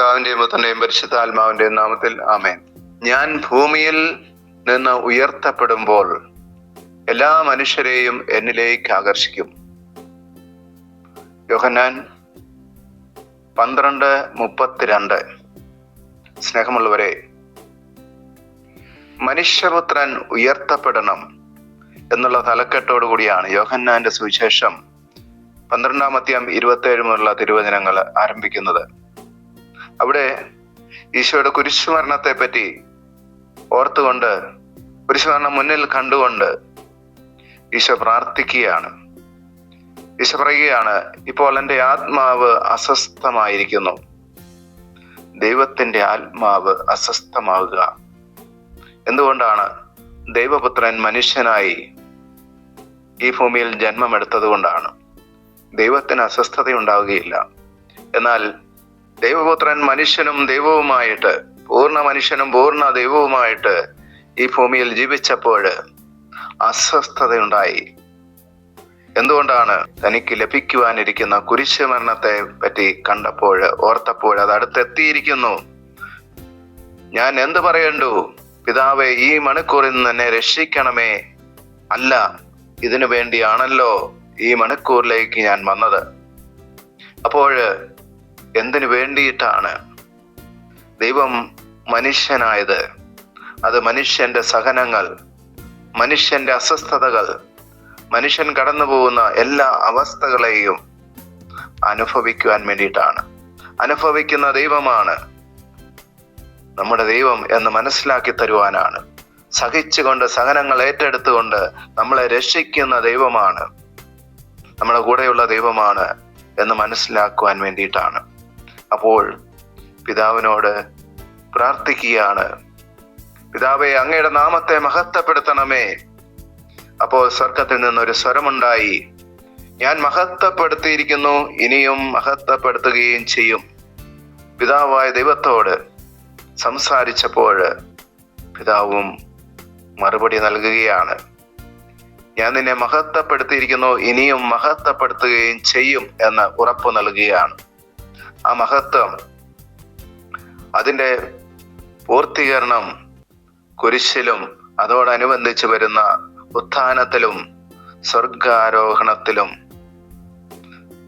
പിതാവിന്റെയും പുത്രന്റെയും പരിശുദ്ധാത്മാവിന്റെയും നാമത്തിൽ ആമേൻ. ഞാൻ ഭൂമിയിൽ നിന്ന് ഉയർത്തപ്പെടുമ്പോൾ എല്ലാ മനുഷ്യരെയും എന്നിലേക്ക് ആകർഷിക്കും. യോഹന്നാൻ പന്ത്രണ്ട് മുപ്പത്തിരണ്ട്. സ്നേഹമുള്ളവരെ മനുഷ്യപുത്രൻ ഉയർത്തപ്പെടണം എന്നുള്ള തലക്കെട്ടോടു കൂടിയാണ് യോഹന്നാന്റെ സുവിശേഷം പന്ത്രണ്ടാമത്തെയും ഇരുപത്തി ഇരുപത്തേഴ് മുതലുള്ള തിരുവചനങ്ങൾ ആരംഭിക്കുന്നത്. അവിടെ ഈശോയുടെ കുരിശുമരണത്തെ പറ്റി ഓർത്തുകൊണ്ട് കുരിശുമരണം മുന്നിൽ കണ്ടുകൊണ്ട് ഈശോ പ്രാർത്ഥിക്കുകയാണ്. ഈശോ പറയുകയാണ് ഇപ്പോൾ എന്റെ ആത്മാവ് അസ്വസ്ഥമായിരിക്കുന്നു. ദൈവത്തിന്റെ ആത്മാവ് അസ്വസ്ഥമാവുക എന്തുകൊണ്ടാണ് ദൈവപുത്രൻ മനുഷ്യനായി ഈ ഭൂമിയിൽ ജന്മമെടുത്തത് കൊണ്ടാണ് ദൈവത്തിന് അസ്വസ്ഥത ഉണ്ടാവുകയില്ല എന്നാൽ ദൈവപുത്രൻ മനുഷ്യനും ദൈവവുമായിട്ട് പൂർണ മനുഷ്യനും പൂർണ ദൈവവുമായിട്ട് ഈ ഭൂമിയിൽ ജീവിച്ചപ്പോൾ അസ്വസ്ഥതയുണ്ടായി. എന്തുകൊണ്ടാണ് തനിക്ക് ലഭിക്കുവാനിരിക്കുന്ന കുരിശ് മരണത്തെ പറ്റി കണ്ടപ്പോൾ ഓർത്തപ്പോൾ അത് അടുത്തെത്തിയിരിക്കുന്നു? ഞാൻ എന്ത് പറയണ്ടു? പിതാവെ ഈ മണിക്കൂറിൽ നിന്ന് എന്നെ രക്ഷിക്കണമേ. അല്ല ഇതിനു വേണ്ടിയാണല്ലോ ഈ മണിക്കൂറിലേക്ക് ഞാൻ വന്നത്. അപ്പോൾ എന്തിനു വേണ്ടിയിട്ടാണ്? ദൈവം മനുഷ്യനായത്. അത് മനുഷ്യന്റെ സഹനങ്ങൾ മനുഷ്യന്റെ അസ്വസ്ഥതകൾ മനുഷ്യൻ കടന്നു പോകുന്ന എല്ലാ അവസ്ഥകളെയും അനുഭവിക്കുവാൻ വേണ്ടിയിട്ടാണ്. അനുഭവിക്കുന്ന ദൈവമാണ് നമ്മുടെ ദൈവം എന്ന് മനസ്സിലാക്കി തരുവാനാണ്. സഹിച്ചുകൊണ്ട് സഹനങ്ങൾ ഏറ്റെടുത്തുകൊണ്ട് നമ്മളെ രക്ഷിക്കുന്ന ദൈവമാണ്. നമ്മുടെ കൂടെയുള്ള ദൈവമാണ് എന്ന് മനസ്സിലാക്കുവാൻ വേണ്ടിയിട്ടാണ്. അപ്പോൾ പിതാവിനോട് പ്രാർത്ഥിക്കുകയാണ്. പിതാവെ അങ്ങയുടെ നാമത്തെ മഹത്വപ്പെടുത്തണമേ. അപ്പോൾ സ്വർഗത്തിൽ നിന്നൊരു സ്വരമുണ്ടായി. ഞാൻ മഹത്വപ്പെടുത്തിയിരിക്കുന്നു ഇനിയും മഹത്വപ്പെടുത്തുകയും ചെയ്യും. പിതാവായ ദൈവത്തോട് സംസാരിച്ചപ്പോൾ പിതാവും മറുപടി നൽകുകയാണ്. ഞാൻ നിന്നെ മഹത്വപ്പെടുത്തിയിരിക്കുന്നു ഇനിയും മഹത്വപ്പെടുത്തുകയും ചെയ്യും എന്ന് ഉറപ്പ് നൽകുകയാണ്. ആ മഹത്വം. അതിന്റെ പൂർത്തീകരണം കുരിശിലും അതോടനുബന്ധിച്ച് വരുന്ന ഉത്ഥാനത്തിലും സ്വർഗാരോഹണത്തിലും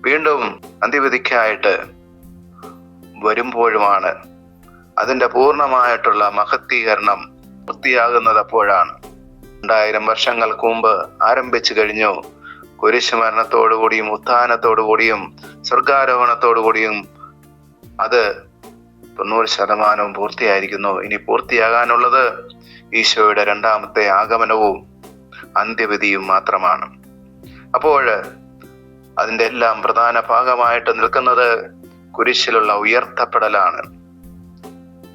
വീണ്ടും അന്തിവിധിക്കായിട്ട് വരുമ്പോഴുമാണ് അതിന്റെ പൂർണമായിട്ടുള്ള മഹത്തീകരണം പൂർത്തിയാകുന്നത് അപ്പോഴാണ്. രണ്ടായിരം വർഷങ്ങൾക്ക് മുമ്പ് ആരംഭിച്ചു കഴിഞ്ഞു. കുരിശ് മരണത്തോടുകൂടിയും ഉത്ഥാനത്തോടുകൂടിയും സ്വർഗാരോഹണത്തോടുകൂടിയും അത് തൊണ്ണൂറ് ശതമാനവും പൂർത്തിയായിരിക്കുന്നു. ഇനി പൂർത്തിയാകാനുള്ളത് ഈശോയുടെ രണ്ടാമത്തെ ആഗമനവും അന്ത്യവിധിയും മാത്രമാണ്. അപ്പോൾ അതിന്റെ എല്ലാം പ്രധാന ഭാഗമായിട്ട് നിൽക്കുന്നത് കുരിശിലുള്ള ഉയർത്തപ്പെടലാണ്.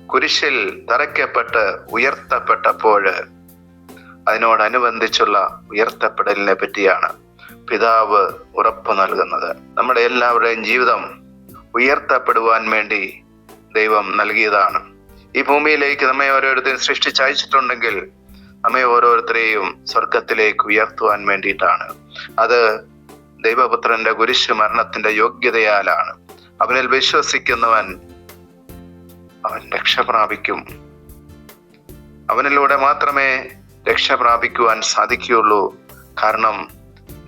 കുരിശിൽ തറയ്ക്കപ്പെട്ട് ഉയർത്തപ്പെട്ടപ്പോൾ അതിനോടനുബന്ധിച്ചുള്ള ഉയർത്തപ്പെടലിനെ പറ്റിയാണ് പിതാവ് ഉറപ്പ് നൽകുന്നത്. നമ്മുടെ എല്ലാവരുടെയും ജീവിതം ഉയർത്തപ്പെടുവാൻ വേണ്ടി ദൈവം നൽകിയതാണ്. ഈ ഭൂമിയിലേക്ക് നമ്മെ ഓരോരുത്തരും സൃഷ്ടിച്ചയച്ചിട്ടുണ്ടെങ്കിൽ നമ്മെ ഓരോരുത്തരെയും സ്വർഗത്തിലേക്ക് ഉയർത്തുവാൻ വേണ്ടിയിട്ടാണ്. അത് ദൈവപുത്രന്റെ കുരിശ് മരണത്തിന്റെ യോഗ്യതയാലാണ്. അവനിൽ വിശ്വസിക്കുന്നവൻ അവൻ രക്ഷ പ്രാപിക്കും. അവനിലൂടെ മാത്രമേ രക്ഷ പ്രാപിക്കുവാൻ സാധിക്കുകയുള്ളൂ. കാരണം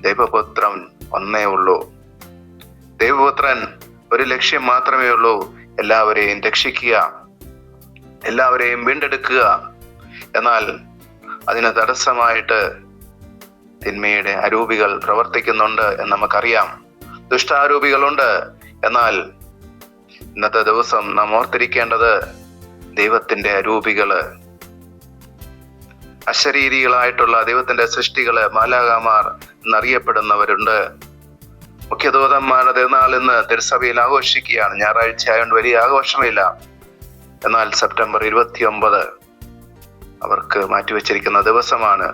ദൈവപുത്രൻ ഒന്നേ ഉള്ളൂ. ദൈവപുത്രൻ ഒരു ലക്ഷ്യം മാത്രമേ ഉള്ളൂ. എല്ലാവരെയും രക്ഷിക്കുക. എല്ലാവരെയും വീണ്ടെടുക്കുക. എന്നാൽ അതിന് തടസ്സമായിട്ട് തിന്മയുടെ അരൂപികൾ പ്രവർത്തിക്കുന്നുണ്ട് എന്ന് നമുക്കറിയാം. ദുഷ്ടാരൂപികളുണ്ട്. എന്നാൽ ഇന്നത്തെ ദിവസം നാം ഓർത്തിരിക്കേണ്ടത് ദൈവത്തിന്റെ അരൂപികൾ. അശരീരികളായിട്ടുള്ള ദൈവത്തിന്റെ സൃഷ്ടികൾ മാലാകാമാർ എന്നറിയപ്പെടുന്നവരുണ്ട്. മുഖ്യദൂതന്മാരുടെ തിരുനാൾ ഇന്ന് തിരുസഭയിൽ ആഘോഷിക്കുകയാണ്. ഞായറാഴ്ച ആയതുകൊണ്ട് വലിയ ആഘോഷമില്ല. എന്നാൽ സെപ്റ്റംബർ ഇരുപത്തി ഒമ്പത് അവർക്ക് മാറ്റിവെച്ചിരിക്കുന്ന ദിവസമാണ്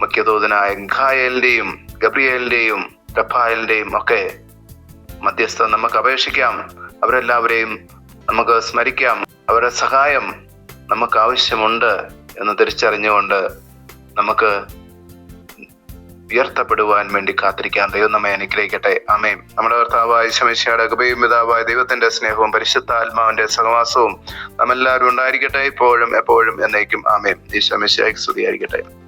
മുഖ്യദൂതനായ ഖായലിന്റെയും ഗബ്രിയേലിന്റെയും റഫായലിന്റെയും ഒക്കെ മധ്യസ്ഥ നമുക്ക് അപേക്ഷിക്കാം. അവരെല്ലാവരെയും നമുക്ക് സ്മരിക്കാം. അവരുടെ സഹായം നമുക്ക് ആവശ്യമുണ്ട് എന്ന് തിരിച്ചറിഞ്ഞുകൊണ്ട് നമുക്ക് ഉയർത്തപ്പെടുവാൻ വേണ്ടി കാത്തിരിക്കാൻ ദൈവം നമ്മെ അനുഗ്രഹിക്കട്ടെ. അമേം നമ്മുടെ ഭർത്താവായ ശമശയുടെ കൃപയും പിതാവായ ദൈവത്തിന്റെ സ്നേഹവും പരിശുദ്ധാത്മാവിന്റെ സഹവാസവും നമ്മെല്ലാവരും ഉണ്ടായിരിക്കട്ടെ ഇപ്പോഴും എപ്പോഴും എന്നേക്കും. അമേം ഈ ശമശയ്ക്ക് സ്തുതിയായിരിക്കട്ടെ.